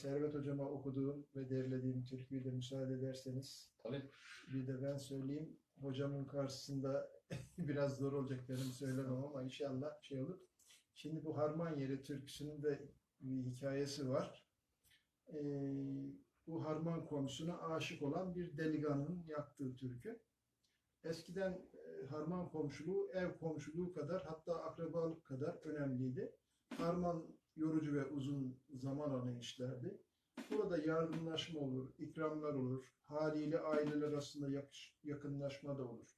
Servet Hocama okuduğum ve derlediğim türküyü de müsaade ederseniz Tabii. bir de ben söyleyeyim. Hocamın karşısında biraz zor olacak benim söylemem ama inşallah şey olur. Şimdi bu Harman Yeri türküsünün de bir hikayesi var. Ee, bu Harman komşusuna aşık olan bir delikanlının yaptığı türkü. Eskiden e, Harman komşuluğu ev komşuluğu kadar hatta akrabalık kadar önemliydi. Harman yorucu ve uzun zaman alan işlerdi. Burada yardımlaşma olur, ikramlar olur, haliyle aileler arasında yakınlaşma da olur.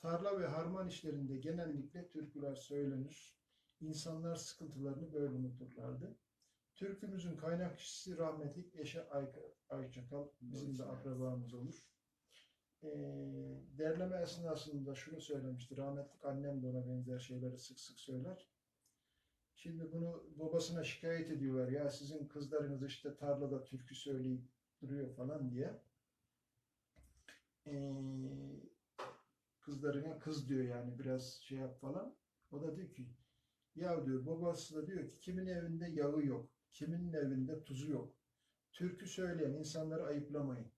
Tarla ve harman işlerinde genellikle türküler söylenir. İnsanlar sıkıntılarını böyle unuturlardı. Türkümüzün kaynak kişisi rahmetli Eşe Ay- Ayçakal, bizim de akrabamız olur. Ee, derleme esnasında şunu söylemişti, rahmetli annem de ona benzer şeyleri sık sık söyler. Şimdi bunu babasına şikayet ediyorlar. Ya sizin kızlarınız işte tarlada türkü söyleyip duruyor falan diye. Ee, kızlarına kız diyor yani biraz şey yap falan. O da diyor ki ya diyor babası da diyor ki kimin evinde yağı yok. Kimin evinde tuzu yok. Türkü söyleyen insanları ayıplamayın.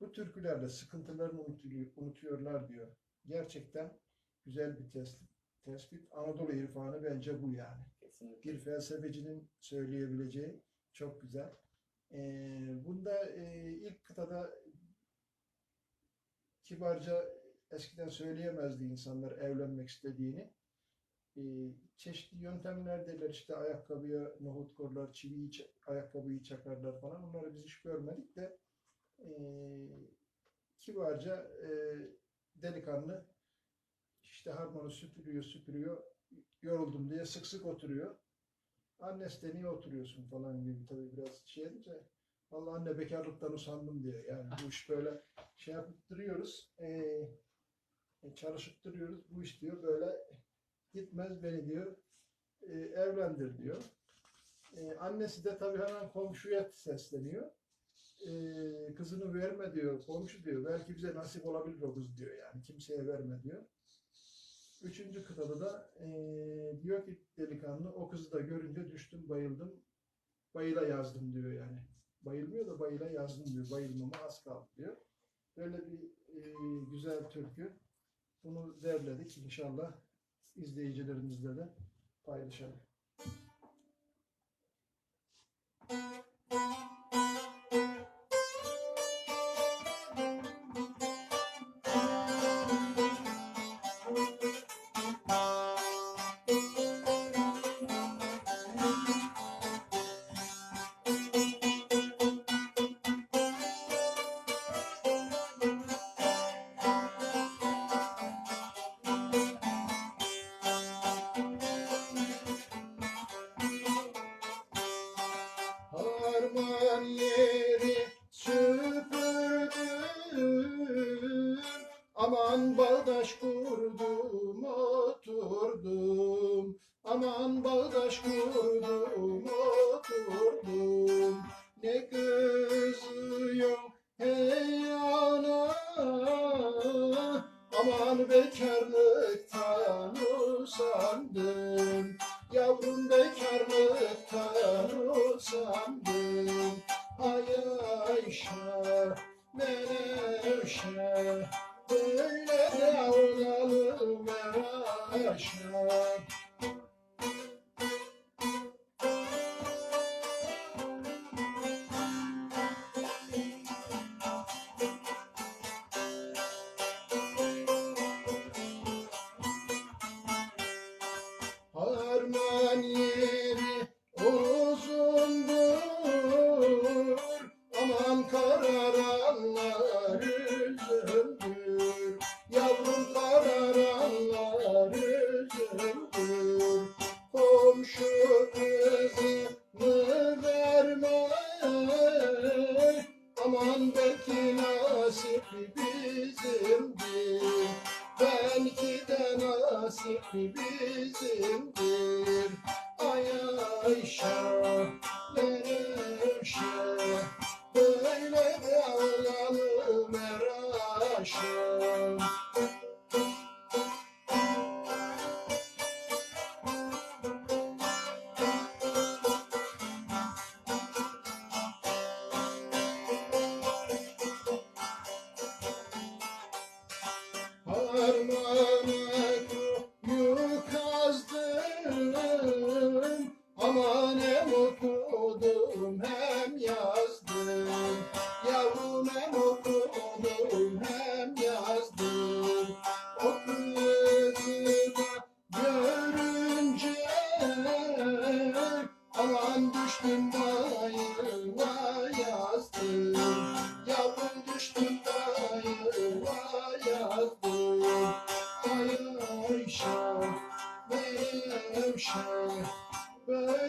Bu türkülerle sıkıntılarını unutuyor- unutuyorlar diyor. Gerçekten güzel bir tespit. tespit. Anadolu irfanı bence bu yani Kesinlikle. bir felsefecinin söyleyebileceği çok güzel. Ee, bunda e, ilk kıtada kibarca eskiden söyleyemezdi insanlar evlenmek istediğini. Ee, çeşitli yöntemler derler işte ayakkabıya nohut korlar, çiviyi ayakkabıyı çakarlar falan. Onları biz hiç görmedik de e, kibarca e, delikanlı işte harmanı süpürüyor süpürüyor yoruldum diye sık sık oturuyor. Annesi de niye oturuyorsun falan gibi tabii biraz şey edince vallahi anne bekarlıktan usandım diyor. Yani bu iş böyle şey yapıp duruyoruz. Ee, e, çalışıp. Bu iş diyor böyle gitmez beni diyor. e, evlendir diyor. E, annesi de tabii hemen komşuya sesleniyor. E, kızını verme diyor. Komşu diyor. Belki bize nasip olabilir o kız diyor yani. Kimseye verme diyor. Üçüncü kıtada da eee, diyor ki delikanlı o kızı da görünce düştüm bayıldım. Bayıla yazdım diyor yani. Bayılmıyor da bayıla yazdım diyor. Bayılmama az kaldı diyor. Böyle bir eee, güzel türkü. Bunu derledik. İnşallah izleyicilerimizle de paylaşalım. Harman Aman bağdaş kurdum oturdum. Aman bağdaş kurdum oturdum. Ne kızıyor hey ana. Aman bekarlıktan usandım. Yavrum bekarlıktan usandım. Ay Ayşe Menevşe Böyle bizimdir. Belki de nasip bizimdir. Ay Ayşe, Menevşe Karma redemption. But